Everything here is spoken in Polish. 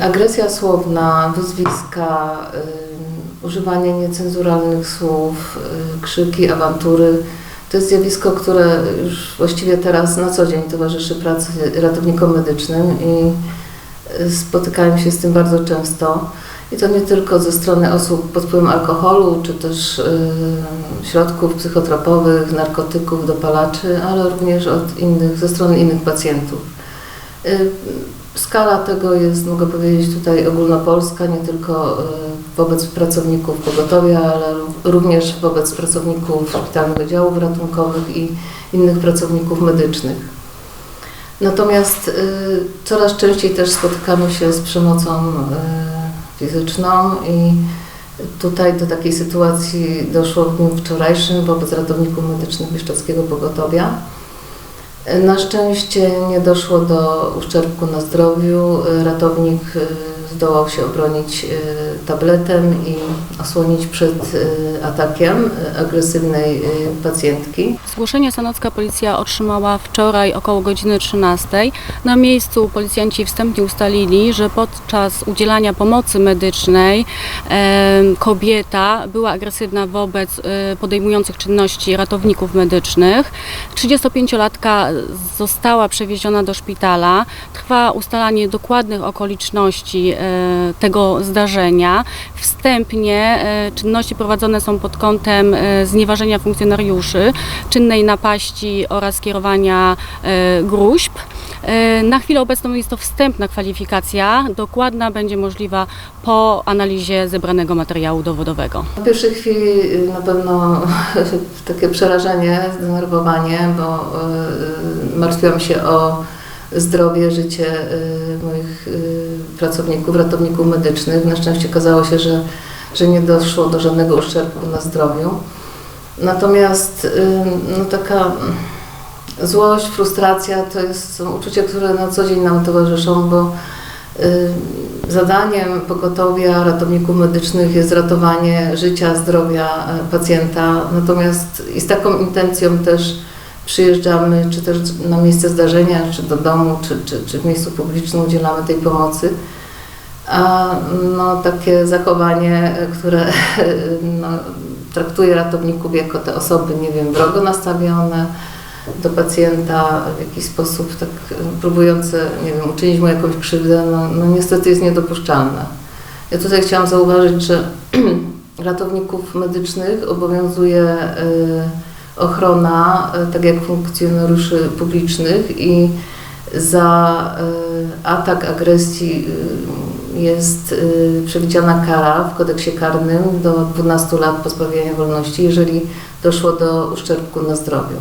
Agresja słowna, wyzwiska, y, używanie niecenzuralnych słów, y, krzyki, awantury to jest zjawisko, które już właściwie teraz na co dzień towarzyszy pracy ratownikom medycznym i y, spotykałem się z tym bardzo często. I to nie tylko ze strony osób pod wpływem alkoholu, czy też y, środków psychotropowych, narkotyków, dopalaczy, ale również od innych, ze strony innych pacjentów. Y, Skala tego jest, mogę powiedzieć, tutaj ogólnopolska, nie tylko y, wobec pracowników pogotowia, ale również wobec pracowników szpitalnych oddziałów ratunkowych i innych pracowników medycznych. Natomiast y, coraz częściej też spotykamy się z przemocą fizyczną i tutaj do takiej sytuacji doszło w dniu wczorajszym wobec ratowników medycznych Bieszczadzkiego Pogotowia. Na szczęście nie doszło do uszczerbku na zdrowiu. Ratownik y, zdołał się obronić y, tabletem i osłonić przed y, atakiem y, agresywnej pacjentki. Zgłoszenie sanocka policja otrzymała wczoraj około godziny 13. Na miejscu policjanci wstępnie ustalili, że podczas udzielania pomocy medycznej kobieta była agresywna wobec podejmujących czynności ratowników medycznych. 35-latka została przewieziona do szpitala. Trwa ustalanie dokładnych okoliczności tego zdarzenia. Wstępnie e, czynności prowadzone są pod kątem e, znieważenia funkcjonariuszy, czynnej napaści oraz kierowania e, gruźb. E, Na chwilę obecną jest to wstępna kwalifikacja. Dokładna będzie możliwa po analizie zebranego materiału dowodowego. W pierwszej chwili y, na pewno takie przerażenie, zdenerwowanie, bo y, martwiłam się o zdrowie, życie y, moich y, pracowników, ratowników medycznych. Na szczęście okazało się, że, że nie doszło do żadnego uszczerbku na zdrowiu. Natomiast y, no, taka złość, frustracja to jest, są uczucia, które na co dzień nam towarzyszą, bo y, zadaniem pogotowia ratowników medycznych jest ratowanie życia, zdrowia e, pacjenta. Natomiast i z taką intencją też przyjeżdżamy, czy też na miejsce zdarzenia, czy do domu, czy, czy, czy w miejscu publicznym udzielamy tej pomocy. A no, takie zachowanie, które no, traktuje ratowników jako te osoby, nie wiem, wrogo nastawione do pacjenta, w jakiś sposób tak próbujące, nie wiem, uczynić mu jakąś krzywdę, no, no niestety jest niedopuszczalne. Ja tutaj chciałam zauważyć, że ratowników medycznych obowiązuje e, ochrona, e, tak jak funkcjonariuszy publicznych i za e, atak agresji e, jest przewidziana kara w kodeksie karnym do 12 lat pozbawienia wolności, jeżeli doszło do uszczerbku na zdrowiu.